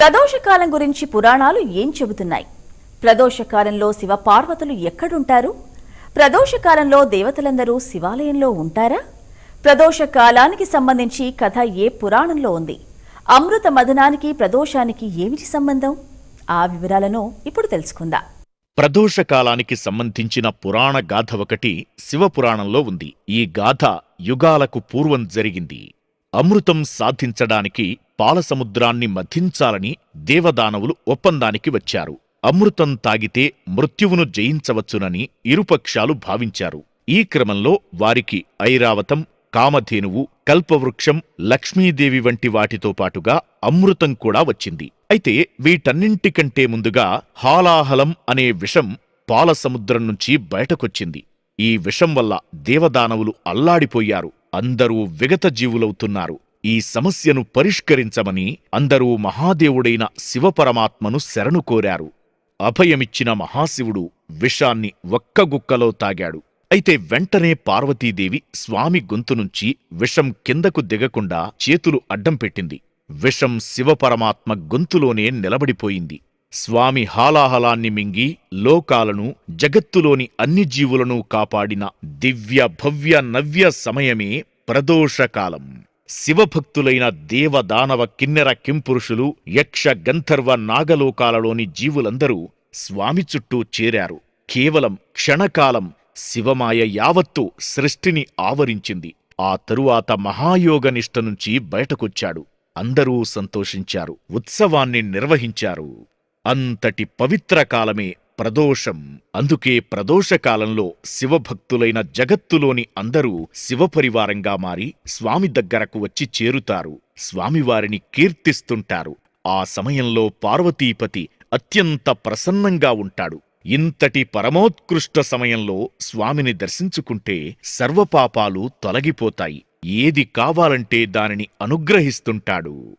ప్రదోషకాలం గురించి పురాణాలు ఏం చెబుతున్నాయి? ప్రదోషకాలంలో శివ పార్వతులు ఎక్కడుంటారు? ప్రదోషకాలంలో దేవతలందరూ శివాలయంలో ఉంటారా? ప్రదోషకాలానికి సంబంధించి కథ ఏ పురాణంలో ఉంది? అమృత మదనానికి ప్రదోషానికి ఏమిటి సంబంధం? ఆ వివరాలను ఇప్పుడు తెలుసుకుందాం. ప్రదోషకాలానికి సంబంధించిన పురాణ గాథ ఒకటి శివపురాణంలో ఉంది. ఈ గాథ యుగాలకు పూర్వం జరిగింది. అమృతం సాధించడానికి పాలసముద్రాన్ని మథించాలని దేవదానవులు ఒప్పందానికి వచ్చారు. అమృతం తాగితే మృత్యువును జయించవచ్చునని ఇరుపక్షాలు భావించారు. ఈ క్రమంలో వారికి ఐరావతం కామధేనువు కల్పవృక్షం లక్ష్మీదేవి వంటి వాటితో పాటుగా అమృతం కూడా వచ్చింది. అయితే వీటన్నింటికంటే ముందుగా హాలాహలం అనే విషం పాలసముద్రం నుంచి బయటకొచ్చింది. ఈ విషం వల్ల దేవదానవులు అల్లాడిపోయారు. అందరూ విగత జీవులవుతున్నారు. ఈ సమస్యను పరిష్కరించమని అందరూ మహాదేవుడైన శివపరమాత్మను శరణు కోరారు. అభయమిచ్చిన మహాశివుడు విషాన్ని ఒక్కగుక్కలో తాగాడు. అయితే వెంటనే పార్వతీదేవి స్వామి గొంతు నుంచి విషం కిందకు దిగకుండా చేతులు అడ్డం పెట్టింది. విషం శివపరమాత్మ గొంతులోనే నిలబడిపోయింది. స్వామి హాలాహలాన్ని మింగి లోకాలను జగత్తులోని అన్ని జీవులను కాపాడిన దివ్య భవ్య నవ్య సమయమే ప్రదోషకాలం. శివభక్తులైన దేవదానవ కిన్నెర కింపురుషులు యక్ష గంధర్వ నాగలోకాలలోని జీవులందరూ స్వామి చుట్టూ చేరారు. కేవలం క్షణకాలం శివమాయ యావత్తు సృష్టిని ఆవరించింది. ఆ తరువాత మహాయోగనిష్ట నుంచి బయటకొచ్చాడు. అందరూ సంతోషించారు. ఉత్సవాన్ని నిర్వహించారు. అంతటి పవిత్ర కాలమే ప్రదోషం. అందుకే ప్రదోషకాలంలో శివభక్తులైన జగత్తులోని అందరూ శివపరివారంగా మారి స్వామి దగ్గరకు వచ్చి చేరుతారు. స్వామివారిని కీర్తిస్తుంటారు. ఆ సమయంలో పార్వతీపతి అత్యంత ప్రసన్నంగా ఉంటాడు. ఇంతటి పరమోత్కృష్ట సమయంలో స్వామిని దర్శించుకుంటే సర్వపాపాలు తొలగిపోతాయి. ఏది కావాలంటే దానిని అనుగ్రహిస్తుంటాడు.